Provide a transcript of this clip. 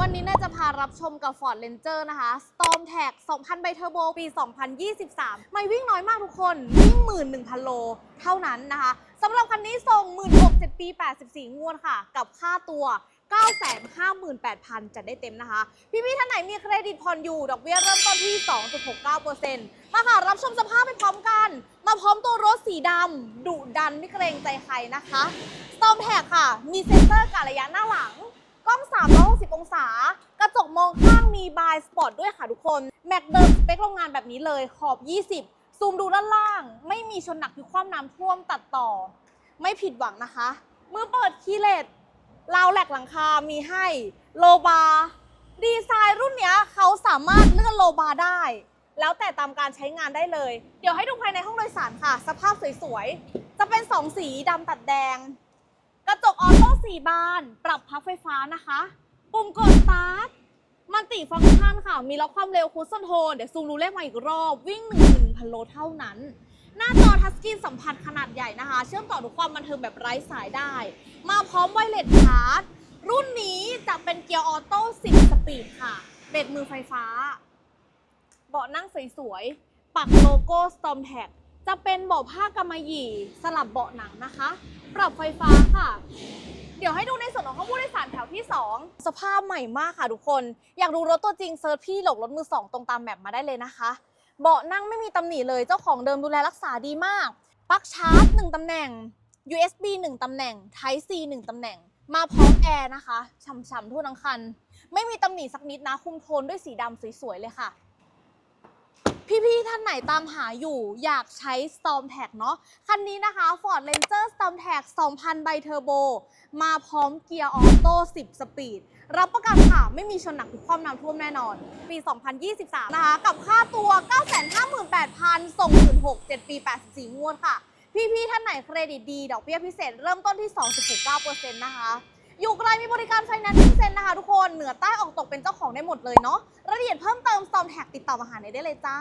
วันนี้น่ารับชมกับ Ford Ranger นะคะ Storm Tag 2,000ใบเทอร์โบปี 2023 ไม่วิ่งน้อยมากทุกคน วิ่ง 11,000 โล เท่านั้นนะคะสำหรับคันนี้ส่ง 16,000ปี 84 งวดค่ะ กับค่าตัว 958,000 จัดได้เต็มนะคะ พี่ๆท่านไหนมีเครดิตผ่อนอยู่ ดอกเบี้ยเริ่มต้นที่ 2.69%มาค่ะ รับชมสภาพไปพร้อมกัน มาพร้อมตัวรถสีดำดุดันไม่เกรงใจใครนะคะ Storm Tag ค่ะ มีเซ็นเซอร์กะระยะหน้าหลังกล้อง 360 องศา กระจกมองข้างมีบายสปอร์ตด้วยค่ะทุกคน แม็กเดิมสเปคโรงงานแบบนี้เลยขอบ 20 ซูมดูด้านล่าง ไม่มีชนหนักที่ความน้ำท่วมตัดต่อ ไม่ผิดหวังนะคะ มือเปิดคีย์เลสราวแหลกหลังคา มีให้โลบาร์ดีไซน์รุ่นนี้เขาสามารถเลื่อนโลบาร์ได้ แล้วแต่ตามการใช้งานได้เลย เดี๋ยวให้ดูภายในห้องโดยสารค่ะ สภาพสวยๆ จะเป็นสองสีดำตัดแดง กระจกออโต้สีบาน ปรับพับไฟฟ้านะคะ ปุ่มกดสตาร์ทมันติฟังก์ชันค่ะ มีล็อกความเร็วคูสโทนเดี๋ยวซูมดูเลขมาอีกรอบ วิ่ง1 0,000 โลเท่านั้น หน้าจอทัชสกรีนสัมผัสขนาดใหญ่นะคะ เชื่อมต่อทุกความบันเทิงแบบไร้สายได้ มาพร้อมไวเลสชาร์จรุ่นนี้จะเป็นเกียร์ออโต้ 10 สปีดค่ะ เบรกมือไฟฟ้า เบาะนั่งสวยๆ ปักโลโก้ Storm Tag จะเป็นเบาะผ้ากำมะหยี่สลับเบาะหนังนะคะ ปรับไฟฟ้าค่ะ เดี๋ยวให้ดูในส่วนของห้องผู้โดยสารแถวที่ 2 สภาพใหม่มากค่ะทุกคน อยากดูรถตัวจริงเซิร์ชพี่หลกรถมือ 2 ตรงตามแมปมาได้เลยนะคะ เบาะนั่งไม่มีตำหนิเลยเจ้าของเดิมดูแลรักษาดีมากปลั๊กชาร์จ1ตำแหน่ง USB 1ตำแหน่ง Type C 1ตำแหน่ง มาพร้อมแอร์นะคะฉ่ำๆทั่วทั้งคัน ไม่มีตำหนิสักนิดนะคุมโทนด้วยสีดำสวยๆเลยค่ะ พี่ๆท่านไหนตามหาอยู่อยากใช้ Storm Tag เนาะคันนี้นะคะ Ford Ranger Storm Tag 2,000 ใบเทอร์โบ มาพร้อมเกียร์ออโต้ 10 สปีด รับประกันค่ะ ไม่มีชนหนักทุกความน้ำท่วมแน่นอน ปี 2023 นะคะ กับค่าตัว 958,000 ส่ง 16 7 ปี 84 งวดค่ะ พี่ๆท่านไหนเครดิตดี ดอกเบี้ยพิเศษเริ่มต้นที่ 2.69%นะคะอยู่ไกลมีบริการไฟแนนซ์เซ็นนะคะทุกคน เหนือใต้ออกตกเป็นเจ้าของได้หมดเลยเนาะ รายละเอียดเพิ่มเติม Storm Tag ติดต่อมาหาในได้เลยจ้า